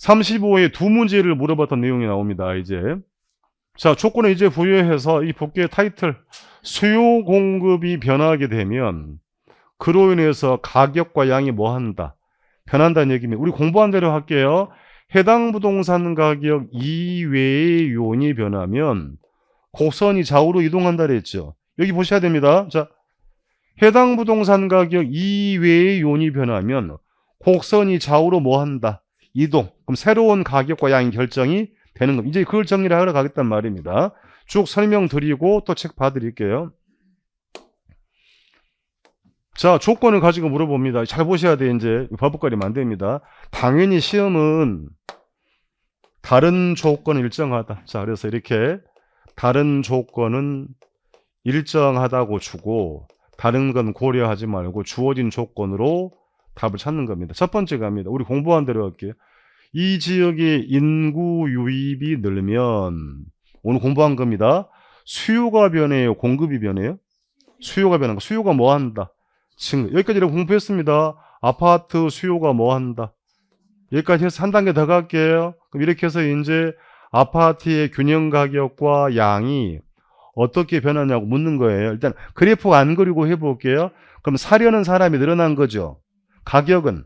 35에 두 문제를 물어봤던 내용이 나옵니다. 이제 자 조건을 이제 부여해서 이 복귀의 타이틀 수요 공급이 변하게 되면 그로 인해서 가격과 양이 뭐 한다 변한다는 얘기입니다. 우리 공부한 대로 할게요. 해당 부동산 가격 이외의 요인이 변하면 곡선이 좌우로 이동한다 그랬죠. 여기 보셔야 됩니다. 자, 해당 부동산 가격 이외의 요인이 변하면 곡선이 좌우로 뭐 한다? 이동. 그럼 새로운 가격과 양 결정이 되는 겁니다. 이제 그걸 정리를 하러 가겠단 말입니다. 쭉 설명드리고 또 책 봐드릴게요. 자, 조건을 가지고 물어봅니다. 잘 보셔야 돼, 이제. 바보거리면 안 됩니다. 당연히 시험은 다른 조건은 일정하다. 자, 그래서 이렇게 다른 조건은 일정하다고 주고 다른 건 고려하지 말고 주어진 조건으로 답을 찾는 겁니다. 첫 번째 갑니다. 우리 공부한 대로 할게요. 이 지역의 인구 유입이 늘면 오늘 공부한 겁니다. 수요가 변해요. 공급이 변해요. 수요가 변한 거. 수요가 뭐 한다? 증 여기까지 공부했습니다. 아파트 수요가 뭐 한다? 여기까지 해서 한 단계 더 갈게요. 그럼 이렇게 해서 이제 아파트의 균형 가격과 양이 어떻게 변하냐고 묻는 거예요. 일단 그래프 안 그리고 해볼게요. 그럼 사려는 사람이 늘어난 거죠. 가격은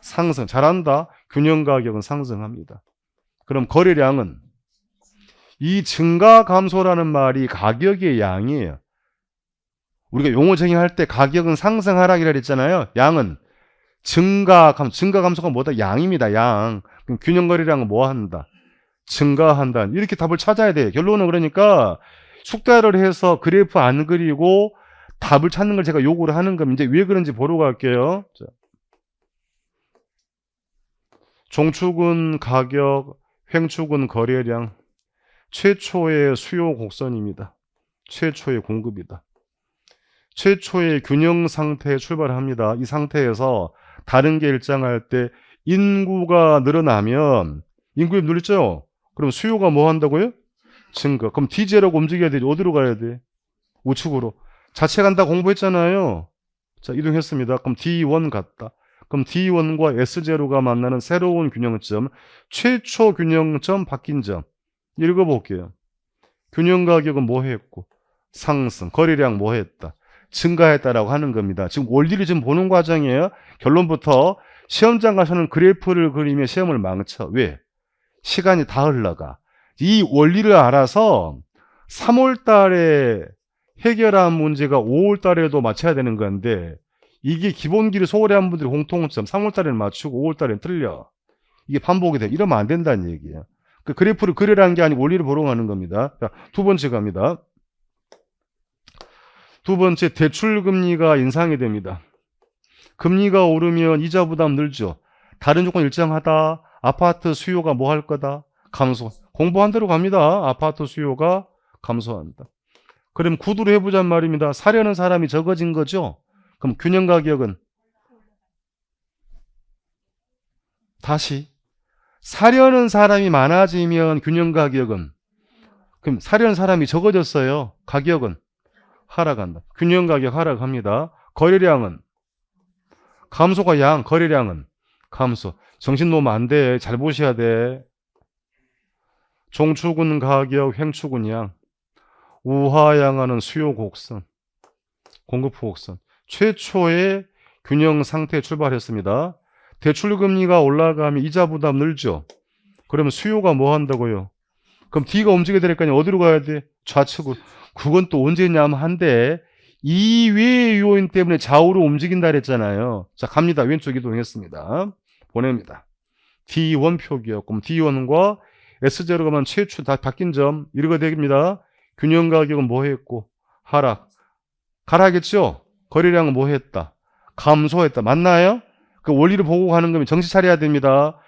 상승. 잘한다. 균형 가격은 상승합니다. 그럼 거래량은 이 증가 감소라는 말이 가격의 양이에요. 우리가 용어 정의할 때 가격은 상승 하락이라 그랬잖아요. 양은 증가 감 증가 감소가 뭐다? 양입니다. 양. 그럼 균형 거래량은 뭐 한다? 증가한다. 이렇게 답을 찾아야 돼요. 결론은 그러니까 숙달을 해서 그래프 안 그리고 답을 찾는 걸 제가 요구를 하는 겁니다. 이제 왜 그런지 보러 갈게요. 자. 종축은 가격, 횡축은 거래량, 최초의 수요 곡선입니다. 최초의 공급이다. 최초의 균형 상태에 출발합니다. 이 상태에서 다른 게 일정할 때 인구가 늘어나면 인구가 늘었죠? 그럼 수요가 뭐 한다고요? 증가. 그럼 D제로가 움직여야 되죠. 어디로 가야 돼? 우측으로. 자체 간다 공부했잖아요. 자, 이동했습니다. 그럼 D1 갔다. 그럼 D1과 S0가 만나는 새로운 균형점, 최초 균형점 바뀐 점. 읽어볼게요. 균형 가격은 뭐 했고, 상승, 거래량 뭐 했다, 증가했다라고 하는 겁니다. 지금 원리를 지금 보는 과정이에요. 결론부터 시험장 가서는 그래프를 그리며 시험을 망쳐. 왜? 시간이 다 흘러가. 이 원리를 알아서 3월 달에 해결한 문제가 5월 달에도 맞춰야 되는 건데 이게 기본기를 소홀히 한 분들이 공통점 3월 달에는 맞추고 5월 달에는 틀려. 이게 반복이 돼. 이러면 안 된다는 얘기예요. 그 그래프를 그리라는 게 아니고 원리를 보러 가는 겁니다. 자, 두 번째 갑니다. 두 번째 대출 금리가 인상이 됩니다. 금리가 오르면 이자 부담 늘죠. 다른 조건 일정하다. 아파트 수요가 뭐 할 거다? 감소. 공부한 대로 갑니다. 아파트 수요가 감소한다. 그럼 구두로 해보잔 말입니다. 사려는 사람이 적어진 거죠? 그럼 균형 가격은 다시 사려는 사람이 많아지면 균형 가격은 그럼 사려는 사람이 적어졌어요. 가격은 하락한다. 균형 가격 하락합니다. 거래량은 감소가 양, 거래량은 감소. 정신 놓으면 안 돼. 잘 보셔야 돼. 종축은 가격, 횡축은 양. 우하향하는 수요 곡선, 공급 곡선. 최초의 균형 상태에 출발했습니다. 대출 금리가 올라가면 이자 부담 늘죠. 그러면 수요가 뭐 한다고요? 그럼 D가 움직여야 되니까 어디로 가야 돼? 좌측으로. 그건 또 언제냐면 한데 이외의 요인 때문에 좌우로 움직인다 그랬잖아요. 자 갑니다. 왼쪽 이동했습니다. 보냅니다. D1 표기였고 D1과 S0가 만 최초 다 바뀐 점 이렇게 됩니다. 균형 가격은 뭐 했고 하락. 가라겠죠? 거래량은 뭐 했다? 감소했다. 맞나요? 그 원리를 보고 가는 거면 정신 차려야 됩니다.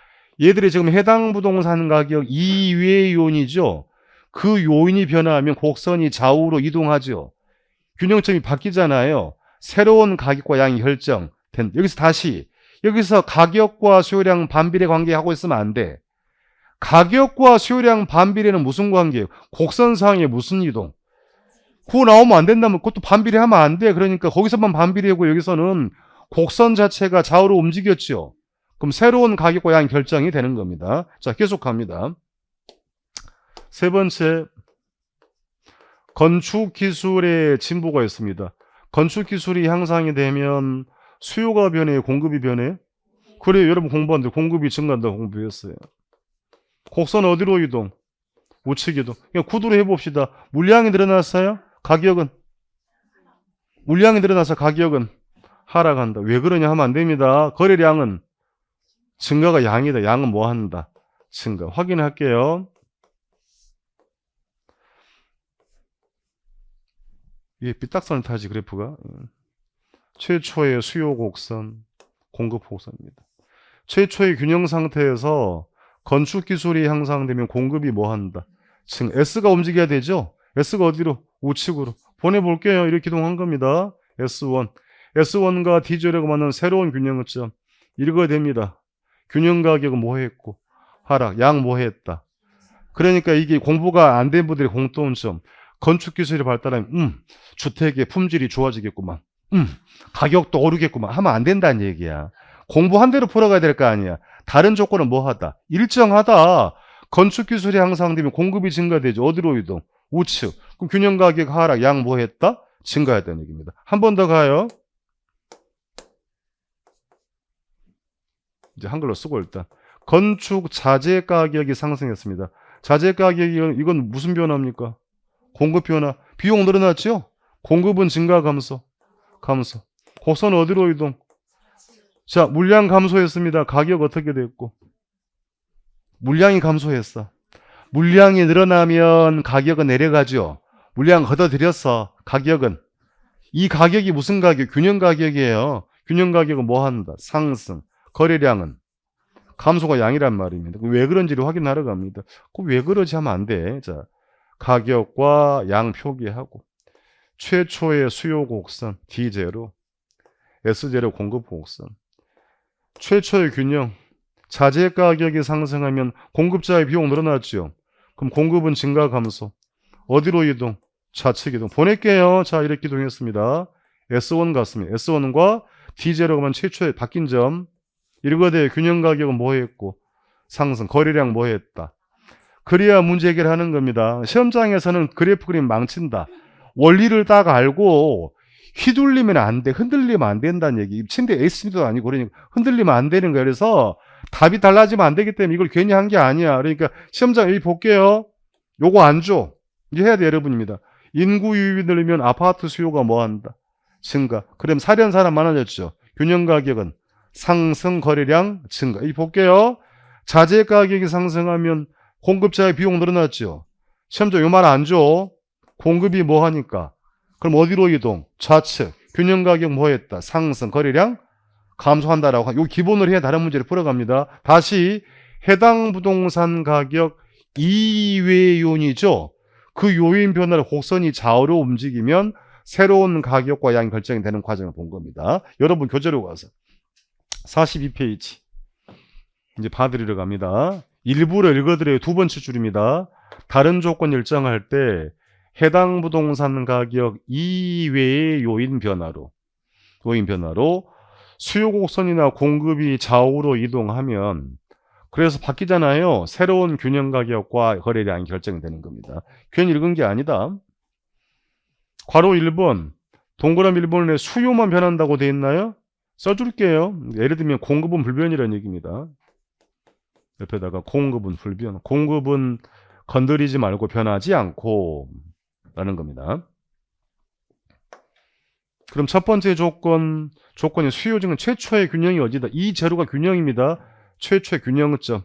얘들이 지금 해당 부동산 가격 이외의 요인이죠. 그 요인이 변화하면 곡선이 좌우로 이동하죠. 균형점이 바뀌잖아요. 새로운 가격과 양이 결정된. 여기서 다시 여기서 가격과 수요량 반비례 관계하고 있으면 안 돼. 가격과 수요량 반비례는 무슨 관계예요? 곡선상의 무슨 이동? 그거 나오면 안 된다면 그것도 반비례 하면 안 돼. 그러니까 거기서만 반비례고 여기서는 곡선 자체가 좌우로 움직였죠. 그럼 새로운 가격과 양 결정이 되는 겁니다. 자, 계속 갑니다. 세 번째, 건축 기술의 진보가 있습니다. 건축 기술이 향상이 되면 수요가 변해, 공급이 변해. 그래요, 여러분 공부하는데 공급이 증가한다 공부했어요. 곡선 어디로 이동? 우측 이동. 그냥 구두로 해봅시다. 물량이 늘어났어요? 가격은? 물량이 늘어나서 가격은 하락한다. 왜 그러냐 하면 안 됩니다. 거래량은 증가가 양이다. 양은 뭐 한다? 증가. 확인할게요. 이게 삐딱선을 타지 그래프가. 음. 최초의 수요 곡선, 공급 곡선입니다. 최초의 균형 상태에서 건축 기술이 향상되면 공급이 뭐 한다? 증 S가 움직여야 되죠? S가 어디로? 우측으로. 보내볼게요. 이렇게 이동한 겁니다. S1. S1과 D0가 맞는 새로운 균형점. 읽어야 됩니다. 균형 가격은 뭐 했고, 하락, 양 뭐 했다. 그러니까 이게 공부가 안 된 분들의 공통점. 건축 기술이 발달하면, 음, 주택의 품질이 좋아지겠구만. 음, 가격도 오르겠구만. 하면 안 된다는 얘기야. 공부한 대로 풀어가야 될 거 아니야. 다른 조건은 뭐 하다? 일정하다. 건축 기술이 향상되면 공급이 증가되죠. 어디로 이동? 우측. 그럼 균형 가격 하락, 양 뭐 했다? 증가했다는 얘기입니다. 한 번 더 가요. 이제 한글로 쓰고 일단. 건축 자재 가격이 상승했습니다. 자재 가격이 이건 무슨 변화입니까? 공급 변화. 비용 늘어났죠? 공급은 증가 감소. 감소. 고선 어디로 이동? 자, 물량 감소했습니다. 가격 어떻게 됐고? 물량이 감소했어. 물량이 늘어나면 가격은 내려가죠. 물량 걷어들였어. 가격은. 이 가격이 무슨 가격? 균형 가격이에요. 균형 가격은 뭐 한다? 상승. 거래량은 감소가 양이란 말입니다. 왜 그런지를 확인하러 갑니다. 그왜 그러지 하면 안 돼. 자, 가격과 양 표기하고 최초의 수요 곡선 D0, S0 공급 곡선. 최초의 균형. 자재 가격이 상승하면 공급자의 비용 늘어났죠. 그럼 공급은 증가 감소. 어디로 이동? 좌측 이동. 보낼게요. 자, 이렇게 이동했습니다. S1 같습니다. S1과 D0가만 최초의 바뀐 점. 일거대 균형 가격은 뭐 했고 상승 거래량 뭐 했다. 그래야 문제 해결하는 겁니다. 시험장에서는 그래프 그림 망친다. 원리를 딱 알고 휘둘리면 안 돼. 흔들리면 안 된다는 얘기. 침대 에이스도 아니고 그러니까 흔들리면 안 되는 거예요. 그래서 답이 달라지면 안 되기 때문에 이걸 괜히 한 게 아니야. 그러니까 시험장 여기 볼게요. 요거 안 줘. 이제 해야 돼 여러분입니다. 인구 유입이 늘면 아파트 수요가 뭐 한다? 증가. 그럼 사려는 사람 많아졌죠. 균형 가격은 상승 거래량 증가. 이 볼게요. 자재 가격이 상승하면 공급자의 비용 늘어났죠. 시험장 요 말 안 줘. 공급이 뭐 하니까? 그럼 어디로 이동? 좌측. 균형 가격 뭐 했다? 상승. 거래량 감소한다라고. 하- 요 기본으로 해야 다른 문제를 풀어갑니다. 다시 해당 부동산 가격 이외 요인이죠. 그 요인 변화를 곡선이 좌우로 움직이면 새로운 가격과 양 결정이 되는 과정을 본 겁니다. 여러분 교재로 가서 42페이지 이제 봐드리러 갑니다. 일부러 읽어드려요. 두 번째 줄입니다. 다른 조건 일정할 때 해당 부동산 가격 이외의 요인 변화로 요인 변화로 수요 곡선이나 공급이 좌우로 이동하면 그래서 바뀌잖아요. 새로운 균형 가격과 거래량이 결정되는 겁니다. 괜히 읽은 게 아니다. 괄호 1번 동그라미 1번에 수요만 변한다고 돼 있나요? 써줄게요. 예를 들면 공급은 불변이라는 얘기입니다. 옆에다가 공급은 불변. 공급은 건드리지 말고 변하지 않고 라는 겁니다. 그럼 첫 번째 조건, 조건이 수요 중에 최초의 균형이 어디다? 이 제로가 균형입니다. 최초의 균형점.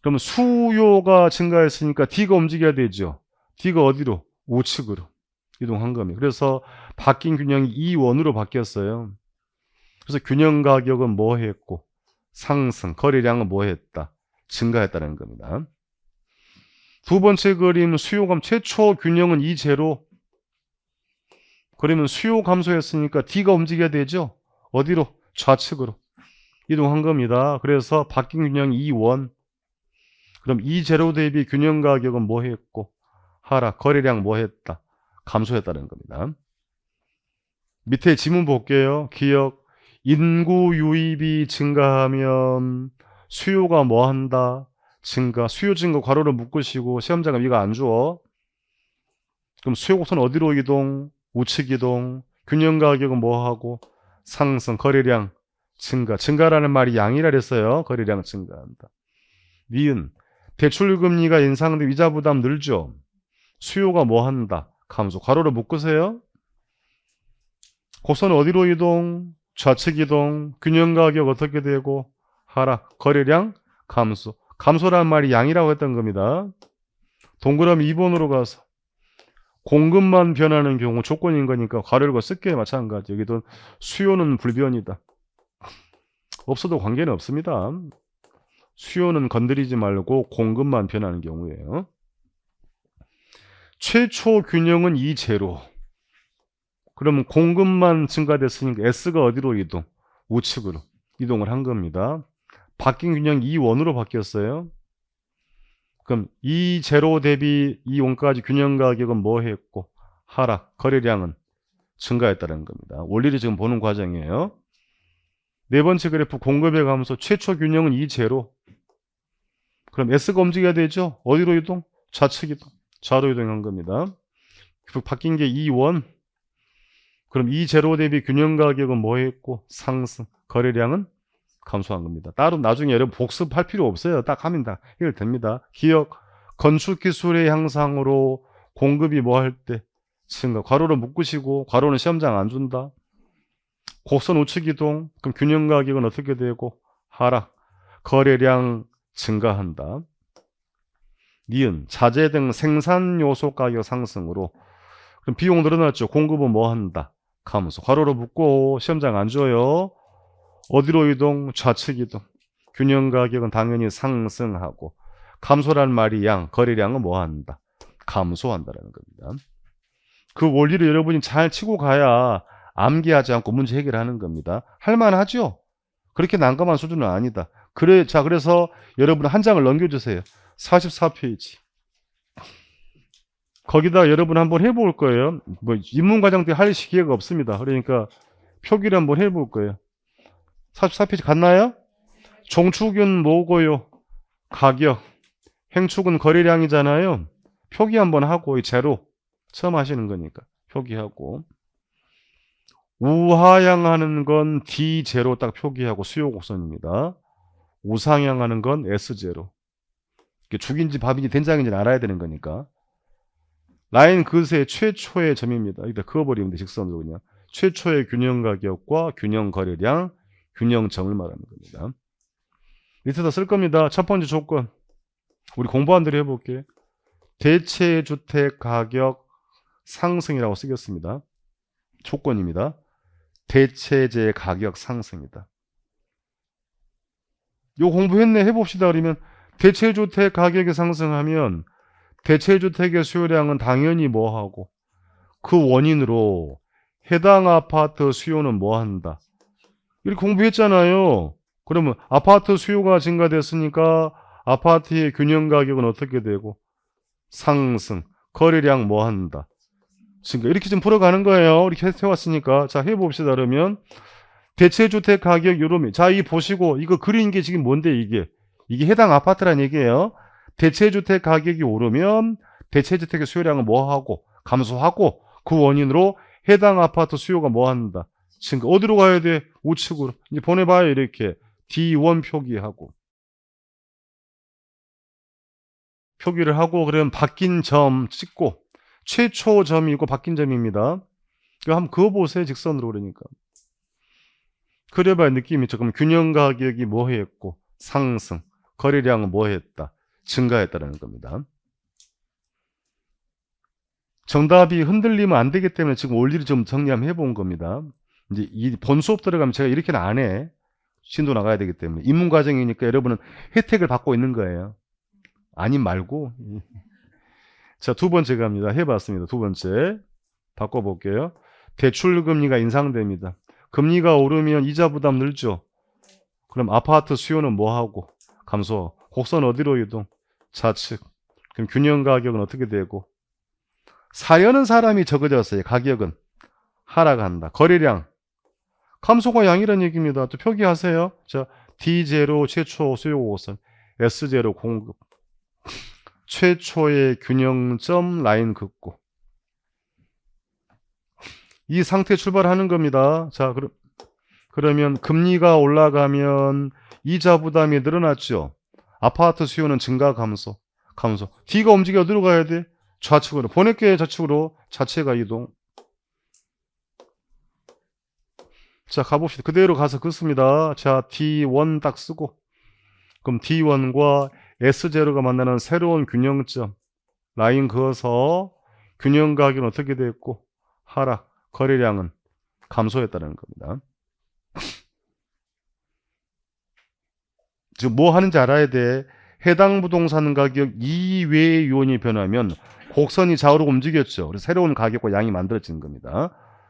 그러면 수요가 증가했으니까 D가 움직여야 되죠. D가 어디로? 우측으로 이동한 겁니다. 그래서 바뀐 균형이 E1으로 바뀌었어요. 그래서 균형 가격은 뭐 했고 상승, 거래량은 뭐 했다? 증가했다는 겁니다. 두 번째 그림 수요감 최초 균형은 이 제로. 그러면 수요 감소했으니까 D가 움직여야 되죠. 어디로? 좌측으로 이동한 겁니다. 그래서 바뀐 균형이 E1. 그럼 이 제로 대비 균형 가격은 뭐 했고 하락, 거래량 뭐 했다? 감소했다는 겁니다. 밑에 지문 볼게요. 기억 인구 유입이 증가하면 수요가 뭐 한다? 증가. 수요 증가 괄호를 묶으시고 시험장은 이거 안 주어. 그럼 수요 곡선 어디로 이동? 우측 이동. 균형 가격은 뭐 하고? 상승. 거래량 증가. 증가라는 말이 양이라 그랬어요. 거래량 증가한다. 니은. 대출 금리가 인상돼 이자 부담 늘죠. 수요가 뭐 한다? 감소. 괄호를 묶으세요. 곡선 어디로 이동? 좌측 이동. 균형 가격 어떻게 되고? 하락. 거래량 감소. 감소란 말이 양이라고 했던 겁니다. 동그라미 2번으로 가서 공급만 변하는 경우 조건인 거니까 괄호를 쓸게 마찬가지. 여기도 수요는 불변이다. 없어도 관계는 없습니다. 수요는 건드리지 말고 공급만 변하는 경우에요. 최초 균형은 이 제로. 그러면 공급만 증가됐으니까 S가 어디로 이동? 우측으로 이동을 한 겁니다. 바뀐 균형 이 원으로 바뀌었어요. 그럼 이 제로 대비 이 원까지 균형 가격은 뭐 했고 하락 거래량은 증가했다는 겁니다. 원리를 지금 보는 과정이에요. 네 번째 그래프 공급의 감소 최초 균형은 이 제로. 그럼 S가 움직여야 되죠. 어디로 이동? 좌측 이동. 좌로 이동한 겁니다. 그 바뀐 게이 원. 그럼 이 제로 대비 균형 가격은 뭐 했고 상승 거래량은 감소한 겁니다. 따로 나중에 여러분 복습할 필요 없어요. 딱 하면 다 해결됩니다. 기억, 건축 기술의 향상으로 공급이 뭐 할 때 증가. 괄호를 묶으시고 괄호는 시험장 안 준다. 곡선 우측 이동. 그럼 균형 가격은 어떻게 되고 하락. 거래량 증가한다. 니은 자재 등 생산 요소 가격 상승으로 그럼 비용 늘어났죠. 공급은 뭐 한다. 감소. 괄호로 묶고 시험장 안 줘요. 어디로 이동? 좌측 이동. 균형 가격은 당연히 상승하고 감소란 말이 양, 거래량은 뭐 한다? 감소한다라는 겁니다. 그 원리를 여러분이 잘 치고 가야 암기하지 않고 문제 해결하는 겁니다. 할만하죠? 그렇게 난감한 수준은 아니다. 그래, 자, 그래서 여러분 한 장을 넘겨주세요. 44페이지. 거기다 여러분 한번 해볼 거예요. 뭐, 입문과정 때 할 기회가 없습니다. 그러니까 표기를 한번 해볼 거예요. 44페이지 갔나요? 종축은 뭐고요? 가격. 행축은 거래량이잖아요. 표기 한번 하고, 이 제로. 처음 하시는 거니까. 표기하고. 우하향하는 건 D0 딱 표기하고 수요 곡선입니다. 우상향하는 건 S0. 이게 죽인지 밥인지 된장인지 알아야 되는 거니까. 라인 그새 최초의 점입니다. 여기다 그어버리면 돼, 직선으로 그냥. 최초의 균형 가격과 균형 거래량, 균형점을 말하는 겁니다. 밑에다 쓸 겁니다. 첫 번째 조건. 우리 공부한 대로 해볼게. 대체 주택 가격 상승이라고 쓰겠습니다. 조건입니다. 대체재 가격 상승이다. 요 공부했네 해봅시다. 그러면 대체 주택 가격이 상승하면 대체 주택의 수요량은 당연히 뭐하고 그 원인으로 해당 아파트 수요는 뭐한다. 이렇게 공부했잖아요. 그러면 아파트 수요가 증가됐으니까 아파트의 균형 가격은 어떻게 되고 상승, 거래량 뭐 한다. 증가 이렇게 좀 풀어가는 거예요. 이렇게 해왔으니까 자 해봅시다. 그러면 대체주택 가격 요놈이 자이 보시고 이거 그린 게 지금 뭔데 이게 이게 해당 아파트란 얘기예요. 대체주택 가격이 오르면 대체주택의 수요량은 뭐하고 감소하고 그 원인으로 해당 아파트 수요가 뭐한다. 증가 어디로 가야 돼? 우측으로 이제 보내봐요 이렇게 D1 표기하고 표기를 하고 그러면 바뀐 점 찍고 최초 점이고 바뀐 점입니다. 이거 한번 그어보세요 직선으로 그러니까 그래봐야 느낌이 조금 균형 가격이 뭐 했고 상승 거래량은 뭐 했다 증가했다는 겁니다. 정답이 흔들리면 안 되기 때문에 지금 원리를 좀 정리 한번 해본 겁니다. 이제 이본 수업 들어가면 제가 이렇게는 안 해. 신도 나가야 되기 때문에. 입문 과정이니까 여러분은 혜택을 받고 있는 거예요. 아님 말고. 자, 두 번째 갑니다. 해 봤습니다. 두 번째. 바꿔 볼게요. 대출 금리가 인상됩니다. 금리가 오르면 이자 부담 늘죠. 그럼 아파트 수요는 뭐 하고? 감소. 곡선 어디로 이동? 좌측. 그럼 균형 가격은 어떻게 되고? 사려는 사람이 적어졌어요. 가격은 하락한다. 거래량 감소가 양이란 얘기입니다. 또 표기하세요. 자, D0 최초 수요 곡선, S0 공급, 최초의 균형점 라인 긋고 이 상태 출발하는 겁니다. 자, 그럼 그러면 금리가 올라가면 이자 부담이 늘어났죠. 아파트 수요는 증가 감소, 감소. D가 움직여 어디로 가야 돼? 좌측으로. 보낼게 좌측으로 자체가 이동. 자, 가봅시다. 그대로 가서 긋습니다. 자, D1 딱 쓰고. 그럼 D1과 S0가 만나는 새로운 균형점. 라인 그어서 균형 가격은 어떻게 됐고, 하락, 거래량은 감소했다는 겁니다. 지금 뭐 하는지 알아야 돼. 해당 부동산 가격 이외의 요인이 변하면 곡선이 좌우로 움직였죠. 그래서 새로운 가격과 양이 만들어지는 겁니다.